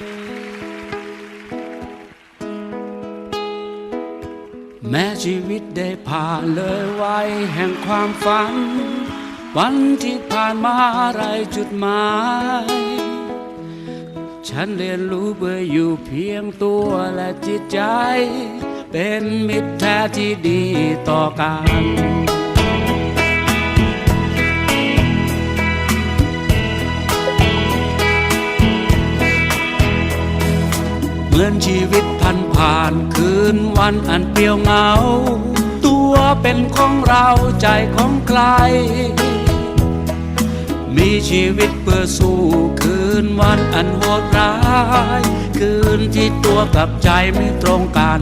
แม้ชีวิตได้ผ่านเลยไวแห่งความฝัน วันที่ผ่านมาไรจุดหมาย ฉันเรียนรู้เบื่ออยู่เพียงตัวและจิตใจ เป็นมิตรแท้ที่ดีต่อกัน เหมือนชีวิตพันผ่านคืนวันอันเปลี่ยวเหงา ตัวเป็นของเราใจของใคร มีชีวิตเพื่อสู้คืนวันอันโหดร้าย คืนที่ตัวกับใจไม่ตรงกัน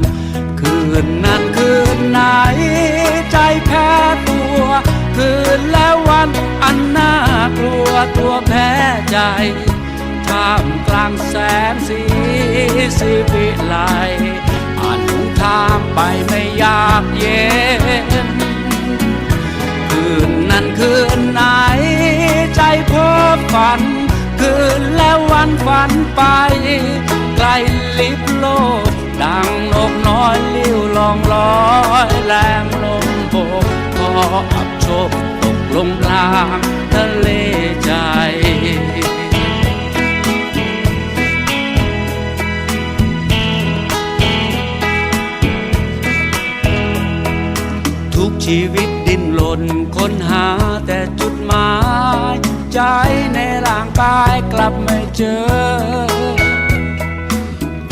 คืนนั้นคืนไหน ใจแพ้ตัว คืนและวันอันน่ากลัวตัวแพ้ใจท่ามกลางแสง สีวิไลอาจหลงทางไปไม่อยากเย็น คืนนั้นคืนไหน ใจเพ้อฝัน คืนและวันฝันไป ไกลลิบโลก ดังนกน้อยลิ้วลองลอยแรงลมโบกพออับโชคตกลงกลาง ชีวิตดิ้นรนค้นหาแต่จุดหมายใจในร่างกายกลับไม่เจอ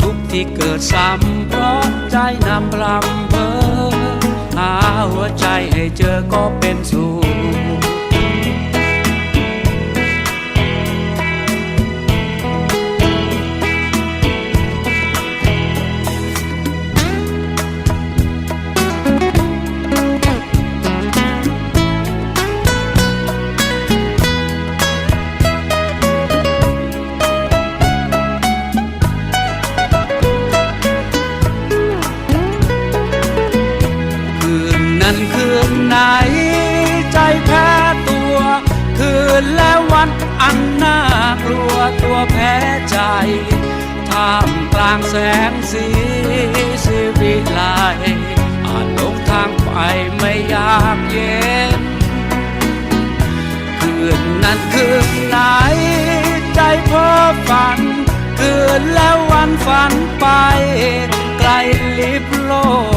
ทุกที่เกิดซ้ำเพราะใจนำพลัำเพอหาหัวใจให้เจอก็เป็นสุ ไหน ใจแพ้ตัว คืนและวันอันน่ากลัวตัวแพ้ใจท่ามกลางแสงสีสีวิไลอาจลงทางไปไม่อยากเย็น คืนนั้นคืนไหน ใจเพ้อฝัน คืนแล้ววันฝันไป ไกลลิบโลก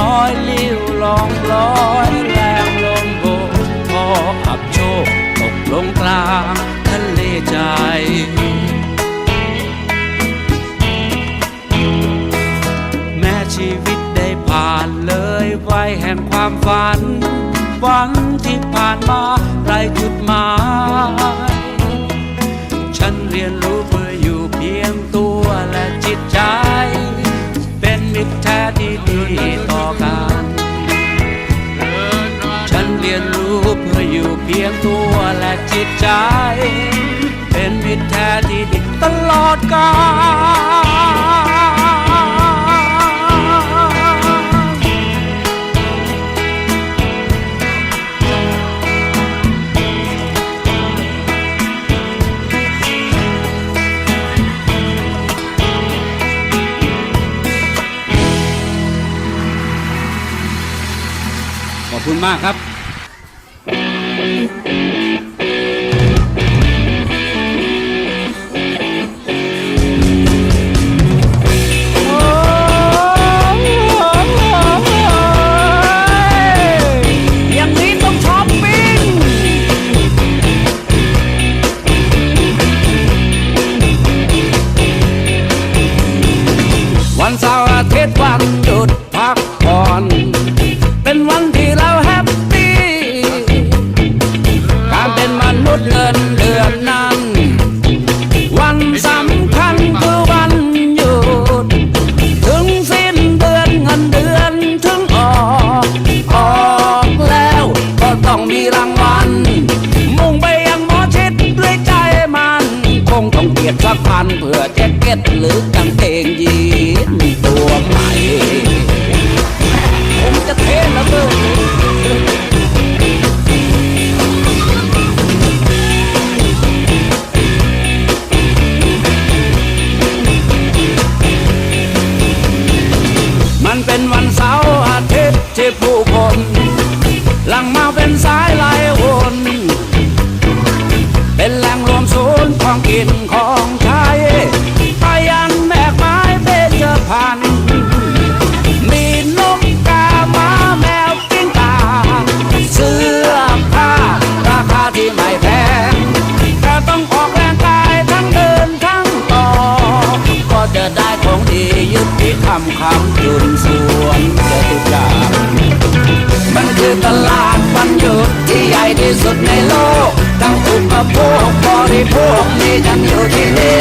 น้อยลิ้วลองลอยแรงลมโบกพออับโชคตกลงกลางทะเลใจแม้ชีวิตได้ผ่านเลยวัยแห่งความฝัน วันที่ผ่านมาไรจุดหมาย คุณมากครับ พื่อแจ็ค ยึดที่ทำคำจุนสวนจตุจักรมันคือตลาดวันหยุดที่ใหญ่ที่สุดในโลกทั้งอุปโภคบริโภคมีกันอยู่ที่นี่